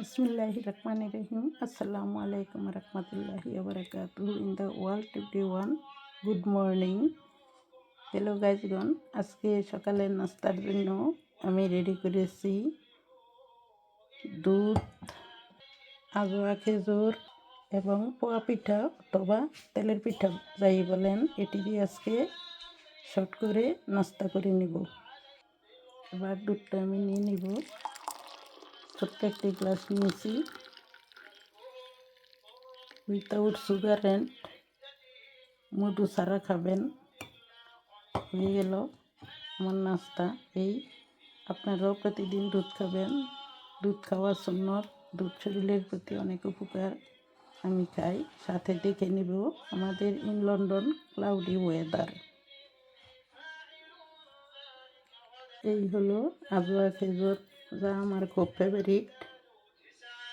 বিসমুল্লাহ রহমান রহিম আসসালামু আলাইকুম রহমতুল্লাহি আবরাকাতু in the world twenty one good morning hello গাইজগণ আজকে সকালের নাস্তার জন্য আমি রেডি করেছি দুধ আজোয়া খেজুর এবং পোয়া পিঠা অথবা তেলের পিঠা, যাই বলেন। এটি দিয়ে আজকে শর্ট করে নাস্তা করে নিব। এবার দুধটা আমি নিয়ে নিব। ছোট্ট একটি গ্লাস নিয়েছি। উইথাউট সুগার অ্যান্ড মধু ছাড়া খাবেন। হয়ে গেল আমার নাস্তা। এই আপনারাও প্রতিদিন দুধ খাবেন। দুধ খাওয়ার সুন্নত দুধ শরীরের প্রতি অনেক উপকার আমি খাই। সাথে দেখে নিব আমাদের ইন লন্ডন ক্লাউডি ওয়েদার এই হলো আজোয়া খেজুর। যা আমার খুব ফেভারিট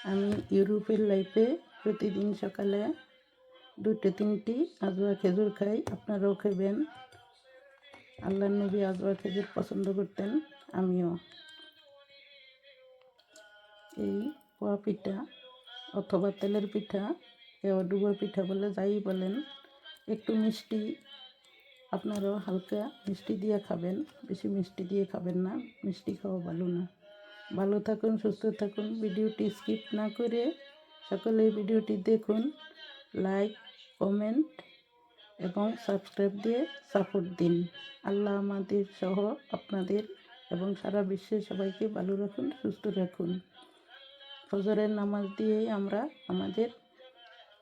আমি ইউরোপের লাইফে প্রতিদিন সকালে দুটো, তিনটি আজোয়া খেজুর খাই, আপনারাও খাবেন। আল্লাহ নবী আজোয়া খেজুর পছন্দ করতেন, আমিও। এই পোয়া পিঠা অথবা তেলের পিঠা কেউ ডুবো পিঠা বলে যাই বলেন, একটু মিষ্টি, আপনারাও হালকা মিষ্টি দিয়ে খাবেন, বেশি মিষ্টি দিয়ে খাবেন না, মিষ্টি খাওয়া ভালো না। ভালো থাকুন, সুস্থ থাকুন। ভিডিওটি স্কিপ না করে সকলে ভিডিওটি দেখুন, লাইক, কমেন্ট এবং সাবস্ক্রাইব দিয়ে সাপোর্ট দিন। আল্লাহ আমাদের সহ আপনাদের এবং সারা বিশ্বে সবাইকে ভালো রাখুন, সুস্থ রাখুন। ফজরের নামাজ দিয়েই আমরা আমাদের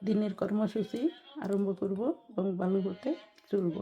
দিনের কর্মসূচি আরম্ভ করব এবং ভালো হতে চলব।